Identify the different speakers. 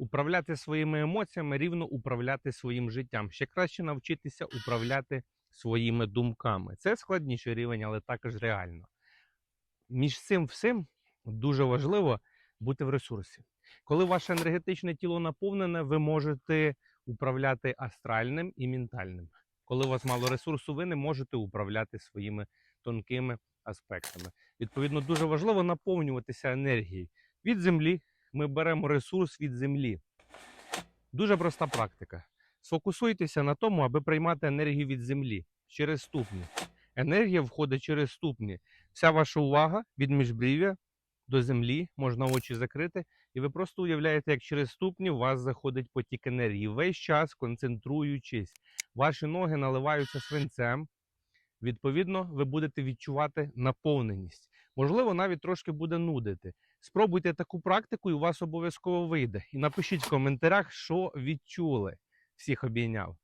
Speaker 1: Управляти своїми емоціями рівно управляти своїм життям. Ще краще навчитися управляти своїми думками. Це складніший рівень, але також реально. Між цим всім дуже важливо бути в ресурсі. Коли ваше енергетичне тіло наповнене, ви можете управляти астральним і ментальним. Коли у вас мало ресурсу, ви не можете управляти своїми тонкими аспектами. Відповідно, дуже важливо наповнюватися енергією. Від землі ми беремо ресурс від землі. Дуже проста практика. Сфокусуйтеся на тому, аби приймати енергію від землі через ступні. Енергія входить через ступні. Вся ваша увага від міжбрів'я до землі, можна очі закрити, і ви просто уявляєте, як через ступні у вас заходить потік енергії. Весь час концентруючись, ваші ноги наливаються свинцем. Відповідно, ви будете відчувати наповненість. Можливо, навіть трошки буде нудити. Спробуйте таку практику, і у вас обов'язково вийде. І напишіть в коментарях, що відчули. Всіх обійняв.